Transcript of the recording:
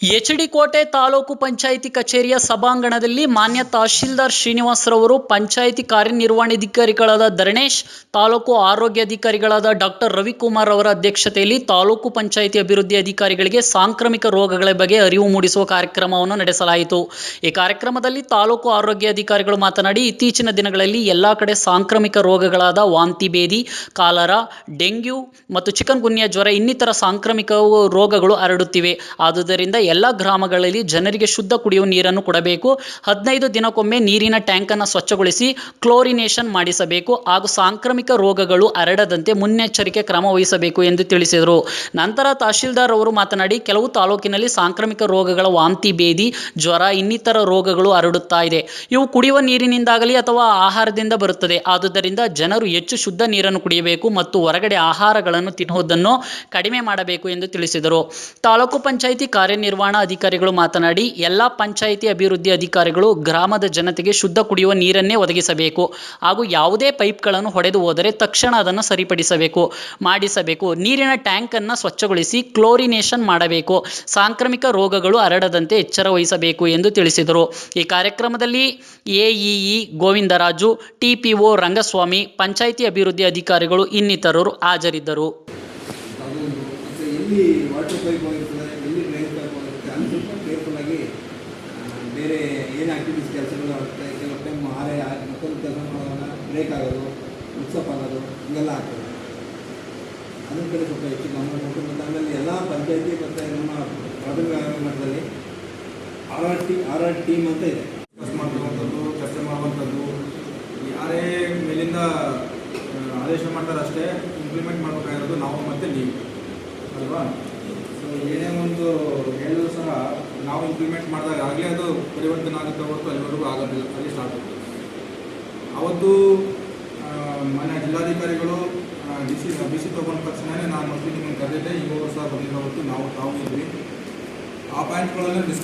HD ಕೋಟೆ ತಾಲೂಕು ಪಂಚಾಯಿತಿ ಕಚೇರಿಯ ಸಭಾಂಗಣದಲ್ಲಿ ಮಾನ್ಯ ತಹಶೀಲ್ದಾರ್ ಶ್ರೀನಿವಾಸರವರು ಪಂಚಾಯಿತಿ ಕಾರ್ಯನಿರ್ವಹಣಾಧಿಕಾರಿಗಳಾದ ಧರಣೇಶ್, ತಾಲೂಕು ಆರೋಗ್ಯಾಧಿಕಾರಿಗಳಾದ ಡಾಕ್ಟರ್ ರವಿಕುಮಾರ್ ಅವರ ಅಧ್ಯಕ್ಷತೆಯಲ್ಲಿ ತಾಲೂಕು ಪಂಚಾಯಿತಿ ಅಭಿವೃದ್ಧಿ ಅಧಿಕಾರಿಗಳಿಗೆ ಸಾಂಕ್ರಾಮಿಕ ರೋಗಗಳ ಬಗ್ಗೆ ಅರಿವು ಮೂಡಿಸುವ ಕಾರ್ಯಕ್ರಮವನ್ನು ನಡೆಸಲಾಯಿತು. ಈ ಕಾರ್ಯಕ್ರಮದಲ್ಲಿ ತಾಲೂಕು ಆರೋಗ್ಯಾಧಿಕಾರಿಗಳು ಮಾತನಾಡಿ, ಇತ್ತೀಚಿನ ದಿನಗಳಲ್ಲಿ ಎಲ್ಲ ಕಡೆ ಸಾಂಕ್ರಾಮಿಕ ರೋಗಗಳಾದ ವಾಂತಿ ಭೇದಿ ಕಾಲರ, ಡೆಂಗ್ಯೂ ಮತ್ತು ಚಿಕನ್ ಗುನ್ಯಾ ಜ್ವರ ಇನ್ನಿತರ ಸಾಂಕ್ರಾಮಿಕ ರೋಗಗಳು ಹರಡುತ್ತಿವೆ. ಆದುದರಿಂದ ಎಲ್ಲ ಗ್ರಾಮಗಳಲ್ಲಿ ಜನರಿಗೆ ಶುದ್ಧ ಕುಡಿಯುವ ನೀರನ್ನು ಕೊಡಬೇಕು. ಹದಿನೈದು ದಿನಕ್ಕೊಮ್ಮೆ ನೀರಿನ ಟ್ಯಾಂಕನ್ನು ಸ್ವಚ್ಛಗೊಳಿಸಿ ಕ್ಲೋರಿನೇಷನ್ ಮಾಡಿಸಬೇಕು. ಹಾಗೂ ಸಾಂಕ್ರಾಮಿಕ ರೋಗಗಳು ಹರಡದಂತೆ ಮುನ್ನೆಚ್ಚರಿಕೆ ಕ್ರಮ ವಹಿಸಬೇಕು ಎಂದು ತಿಳಿಸಿದರು. ನಂತರ ತಹಶೀಲ್ದಾರ್ ಅವರು ಮಾತನಾಡಿ, ಕೆಲವು ತಾಲೂಕಿನಲ್ಲಿ ಸಾಂಕ್ರಾಮಿಕ ರೋಗಗಳ ವಾಂತಿ ಭೇದಿ ಜ್ವರ, ಇನ್ನಿತರ ರೋಗಗಳು ಹರಡುತ್ತಾ ಇದೆ. ಇವು ಕುಡಿಯುವ ನೀರಿನಿಂದಾಗಲಿ ಅಥವಾ ಆಹಾರದಿಂದ ಬರುತ್ತದೆ. ಆದುದರಿಂದ ಜನರು ಹೆಚ್ಚು ಶುದ್ಧ ನೀರನ್ನು ಕುಡಿಯಬೇಕು ಮತ್ತು ಹೊರಗಡೆ ಆಹಾರಗಳನ್ನು ತಿನ್ನುವುದನ್ನು ಕಡಿಮೆ ಮಾಡಬೇಕು ಎಂದು ತಿಳಿಸಿದರು. ತಾಲೂಕು ಪಂಚಾಯಿತಿ ಕಾರ್ಯನಿರ್ವಹಣಾ ಅಧಿಕಾರಿಗಳು ಮಾತನಾಡಿ, ಎಲ್ಲ ಪಂಚಾಯಿತಿ ಅಭಿವೃದ್ಧಿ ಅಧಿಕಾರಿಗಳು ಗ್ರಾಮದ ಜನತೆಗೆ ಶುದ್ಧ ಕುಡಿಯುವ ನೀರನ್ನೇ ಒದಗಿಸಬೇಕು ಹಾಗೂ ಯಾವುದೇ ಪೈಪ್ಗಳನ್ನು ಹೊಡೆದು ಹೋದರೆ ತಕ್ಷಣ ಅದನ್ನು ಸರಿಪಡಿಸಬೇಕು, ಮಾಡಿಸಬೇಕು. ನೀರಿನ ಟ್ಯಾಂಕನ್ನು ಸ್ವಚ್ಛಗೊಳಿಸಿ ಕ್ಲೋರಿನೇಷನ್ ಮಾಡಬೇಕು. ಸಾಂಕ್ರಾಮಿಕ ರೋಗಗಳು ಹರಡದಂತೆ ಎಚ್ಚರ ವಹಿಸಬೇಕು ಎಂದು ತಿಳಿಸಿದರು. ಈ ಕಾರ್ಯಕ್ರಮದಲ್ಲಿ ಎಇಇ ಗೋವಿಂದರಾಜು, ಟಿಪಿಒ ರಂಗಸ್ವಾಮಿ, ಪಂಚಾಯಿತಿ ಅಭಿವೃದ್ಧಿ ಅಧಿಕಾರಿಗಳು ಇನ್ನಿತರರು ಹಾಜರಿದ್ದರು. ಅಲ್ಲಿ ಸ್ವಲ್ಪ ಕೇರ್ಫುಲ್ಲಾಗಿ ಬೇರೆ ಏನು ಆ್ಯಕ್ಟಿವಿಟೀಸ್ ಕೆಲಸಗಳು ಆಗುತ್ತೆ ಕೆಲವು ಟೈಮ್ ಆರೆ ಮತ್ತೊಂದು ಕೆಲಸ ಮಾಡುವಾಗ ಬ್ರೇಕ್ ಆಗೋದು ಮಿಕ್ಸಪ್ ಆಗೋದು, ಹಿಂಗೆಲ್ಲ ಆಗ್ತದೆ. ಅದ್ರ ಕಡೆ ಸ್ವಲ್ಪ ಹೆಚ್ಚು ಗಮನ ಕೊಟ್ಟು, ಮತ್ತು ಆಮೇಲೆ ಎಲ್ಲ ಪಂಚಾಯತಿ ಮತ್ತು ನಮ್ಮ ಪ್ರಾಥಮಿಕ ಮಟ್ಟದಲ್ಲಿ R R T R R team ಅಂತ ಇದೆ. ಕೆಲಸ ಮಾಡ್ತಕ್ಕಂಥದ್ದು, ಚರ್ಚೆ ಮಾಡುವಂಥದ್ದು ಯಾರೇ ಮೇಲಿಂದ ಆದೇಶ ಮಾಡ್ತಾರೆ ಅಷ್ಟೇ ಇಂಪ್ಲಿಮೆಂಟ್ ಮಾಡಬೇಕಾಗಿರೋದು ನಾವು ಮತ್ತೆ ನೀವು ಅಲ್ವಾ? ಸೊ ಏನೇ ಒಂದು ಇಂಪ್ಲಿಮೆಂಟ್ ಮಾಡಿದಾಗ ಆಗಲೇ ಅದು ಪರಿವರ್ತನೆ ಆಗುತ್ತೆ ಹೊರತು ಅಲ್ಲಿವರೆಗೂ ಆಗೋದಿಲ್ಲ, ಅಲ್ಲಿ ಸ್ಟಾರ್ಟ್ ಆಗುತ್ತೆ. ಅವತ್ತು ಮನೆ ಜಿಲ್ಲಾಧಿಕಾರಿಗಳು ಬಿಸಿ ಬಿಸಿ ಸಿ ತೊಗೊಂಡ ತಕ್ಷಣವೇ ನಾನು ಮೊದಲು ನಿಮ್ಮನ್ನು ಕರೆದಿದ್ದೆ ಇವರು ಸಹ ಬಂದಿರೋ ಹೊತ್ತು ನಾವು ತಾವು ಇದ್ವಿ. ಆ ಪಾಯಿಂಟ್ಗಳಲ್ಲಿ ಡಿಸ್ಕಸ್